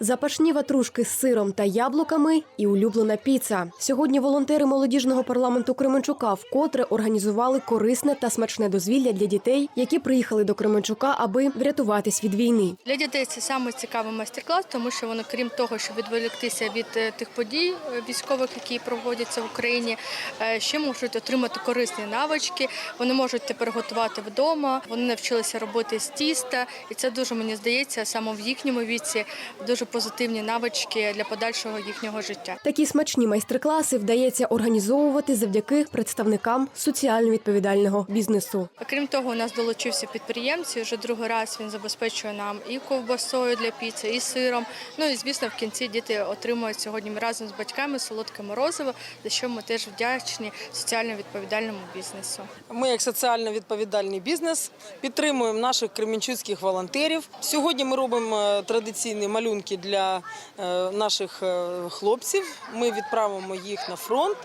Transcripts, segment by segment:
Запашні ватрушки з сиром та яблуками і улюблена піца. Сьогодні волонтери молодіжного парламенту Кременчука вкотре організували корисне та смачне дозвілля для дітей, які приїхали до Кременчука, аби врятуватись від війни. Для дітей це саме цікавий майстер-клас, тому що вони, крім того, щоб відволіктися від е, тих подій е, військових, які проводяться в Україні, е, ще можуть отримати корисні навички. Вони можуть тепер готувати вдома. Вони навчилися робити з тіста, і це дуже мені здається саме в їхньому віці дуже позитивні навички для подальшого їхнього життя. Такі смачні майстер-класи вдається організовувати завдяки представникам соціально відповідального бізнесу. Крім того, у нас долучився підприємець. і Вже другий раз він забезпечує нам і ковбасою для піци, і сиром. Ну і звісно, в кінці діти отримують сьогодні разом з батьками солодке морозиво, за що ми теж вдячні соціально відповідальному бізнесу. Ми, як соціально відповідальний бізнес, підтримуємо наших кремінчуцьких волонтерів. Сьогодні ми робимо е, традиційні малюнки для е, наших е, хлопців. Ми відправимо їх на фронт.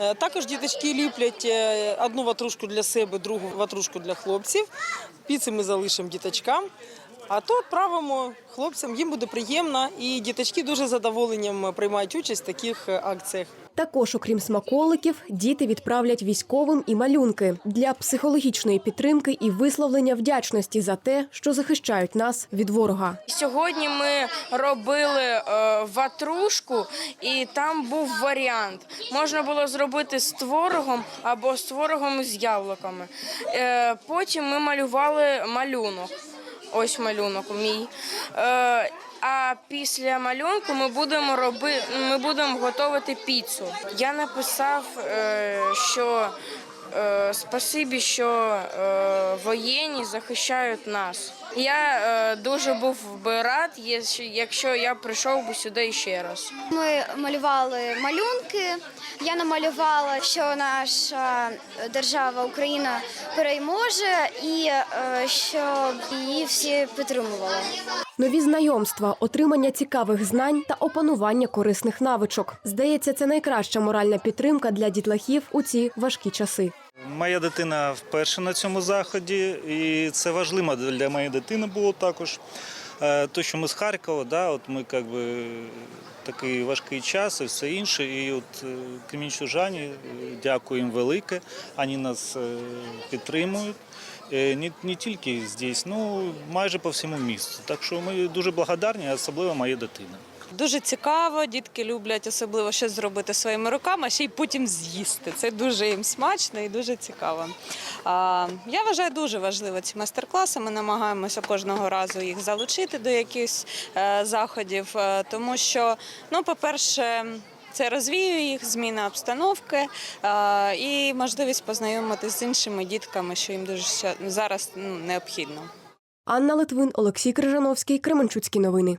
Е, Також діточки ліплять одну ватрушку для себе, другу ватрушку для хлопців. Піци ми залишимо діточкам. А то відправимо хлопцям, їм буде приємно, і діточки дуже задоволенням приймають участь в таких е, акціях. Також, окрім смаколиків, діти відправлять військовим і малюнки для психологічної підтримки і висловлення вдячності за те, що захищають нас від ворога. Сьогодні ми робили е, ватрушку, і там був варіант. Можна було зробити з творогом або з творогом з яблуками. Е, потім ми малювали малюнок. Ось малюнок мій. Е, а після малюнку ми будемо роби, ми будемо готувати піцу. Я написав, е, що спасибі, що е, воєнні захищають нас. Я е, дуже був би рад, якщо я прийшов би сюди ще раз. Ми малювали малюнки. Я намалювала, що наша держава Україна переможе і е, щоб її всі підтримували. Нові знайомства, отримання цікавих знань та опанування корисних навичок. Здається, це найкраща моральна підтримка для дітлахів у ці важкі часи. Моя дитина вперше на цьому заході, і це важливо для моєї дитини було також. Е, То, що ми з Харкова, да, от ми як би, такий важкий час і все інше. І от е, кремінчужані, е, дякую їм велике, вони нас е, підтримують. Не, не тільки здесь, ну майже по всьому місту. Так що ми дуже благодарні, особливо моя дитина. Дуже цікаво, дітки люблять особливо щось зробити своїми руками, а ще й потім з'їсти. Це дуже їм смачно і дуже цікаво. А, я вважаю дуже важливо ці майстер-класи. Ми намагаємося кожного разу їх залучити до якихось е, заходів, е, тому що, ну, по-перше, це розвіює їх, зміна обстановки е, і можливість познайомитися з іншими дітками, що їм дуже зараз ну, необхідно. Анна Литвин, Олексій Крижановський, Кременчуцькі новини.